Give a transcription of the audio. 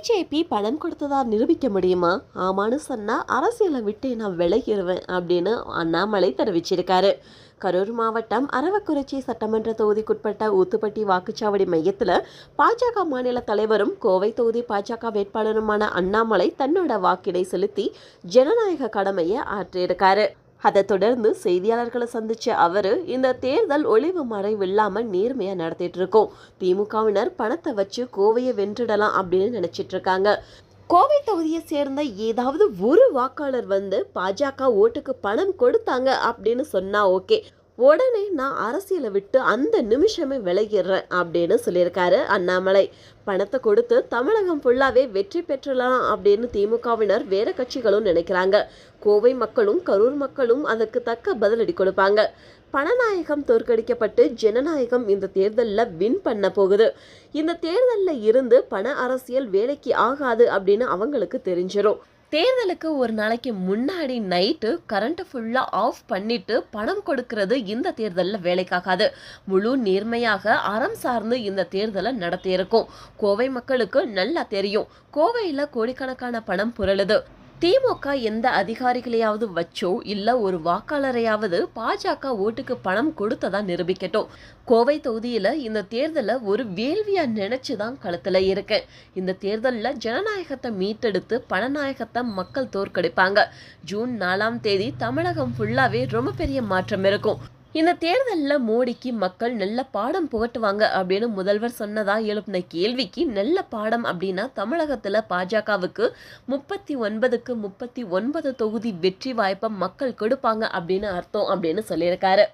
BJP பணம் கொடுத்ததா நிரூபிக்க முடியுமா? ஆமான்னு சொன்னால் அரசியலை விட்டு நான் விலகிடுவேன் அப்படின்னு அண்ணாமலை தெரிவிச்சிருக்காரு. கரூர் மாவட்டம் அரவக்குறிச்சி சட்டமன்ற தொகுதிக்குட்பட்ட ஊத்துப்பட்டி வாக்குச்சாவடி மையத்தில் பாஜக மாநில தலைவரும் கோவை தொகுதி பாஜக வேட்பாளருமான அண்ணாமலை தன்னோட வாக்கினை செலுத்தி ஜனநாயக கடமையை ஆற்றியிருக்காரு. அதை தொடர்ந்து செய்தியாளர்களை சந்திச்ச அவர் இந்த தேர்தல் ஒளிவு மறைவில்லாமல் நேர்மையா நடத்திட்டு இருக்கோம். திமுகவினர் பணத்தை வச்சு கோவையை வென்றுடலாம் அப்படின்னு நினைச்சிட்டு இருக்காங்க. கோவை தொகுதியை சேர்ந்த ஏதாவது ஒரு வாக்காளர் வந்து பாஜக ஓட்டுக்கு பணம் கொடுத்தாங்க அப்படின்னு சொன்னா ஓகே. உடனே நான் அரசியலை விட்டு அந்த நிமிஷமே விலகிடுறேன் அப்படின்னு சொல்லியிருக்காரு அண்ணாமலை. பணத்தை கொடுத்து தமிழகம் ஃபுல்லாகவே வெற்றி பெற்றலாம் அப்படின்னு திமுகவினர் வேற கட்சிகளும் நினைக்கிறாங்க. கோவை மக்களும் கரூர் மக்களும் அதுக்கு தக்க பதிலடி கொடுப்பாங்க. பணநாயகம் தோற்கடிக்கப்பட்டு ஜனநாயகம் இந்த தேர்தலில் வின் பண்ண போகுது. இந்த தேர்தலில் இருந்து பண அரசியல் வேலைக்கு ஆகாது அப்படின்னு அவங்களுக்கு தெரிஞ்சிடும் தேர்தலுக்கு ஒரு நாளைக்கு முன்னாடி நைட்டு கரண்ட்டை ஃபுல்லாக ஆஃப் பண்ணிட்டு பணம் கொடுக்கறது இந்த தேர்தலில் வேலைக்காகாது. முழு நேர்மையாக அறம் சார்ந்து இந்த தேர்தலை நடத்தியிருக்கும். கோவை மக்களுக்கு நல்லா தெரியும். கோவையில் கோடிக்கணக்கான பணம் புரளுது. திமுக எந்த அதிகாரிகளையாவது வச்சோ இல்ல ஒரு வாக்காளரையாவது பாஜக ஓட்டுக்கு பணம் கொடுத்ததா நிரூபிக்கட்டும். கோவை தொகுதியில இந்த தேர்தலை ஒரு வேள்வியா நினைச்சுதான் களத்துல இருக்கு. இந்த தேர்தலில் ஜனநாயகத்தை மீட்டெடுத்து பணநாயகத்தை மக்கள் தோற்கடிப்பாங்க. ஜூன் நாலாம் தேதி தமிழகம் ஃபுல்லாவே ரொம்ப பெரிய மாற்றம் இருக்கும். இந்த தேர்தலில் மோடிக்கு மக்கள் நல்ல பாடம் புகட்டுவாங்க அப்படின்னு முதல்வர் சொன்னதா எழுப்பின கேள்விக்கு நல்ல பாடம் அப்படின்னா தமிழகத்தில் பாஜகவுக்கு முப்பத்தி ஒன்பதுக்கு முப்பத்தி ஒன்பது தொகுதி வெற்றி வாய்ப்பை மக்கள் கொடுப்பாங்க அப்படின்னு அர்த்தம் அப்படின்னு சொல்லியிருக்காரு.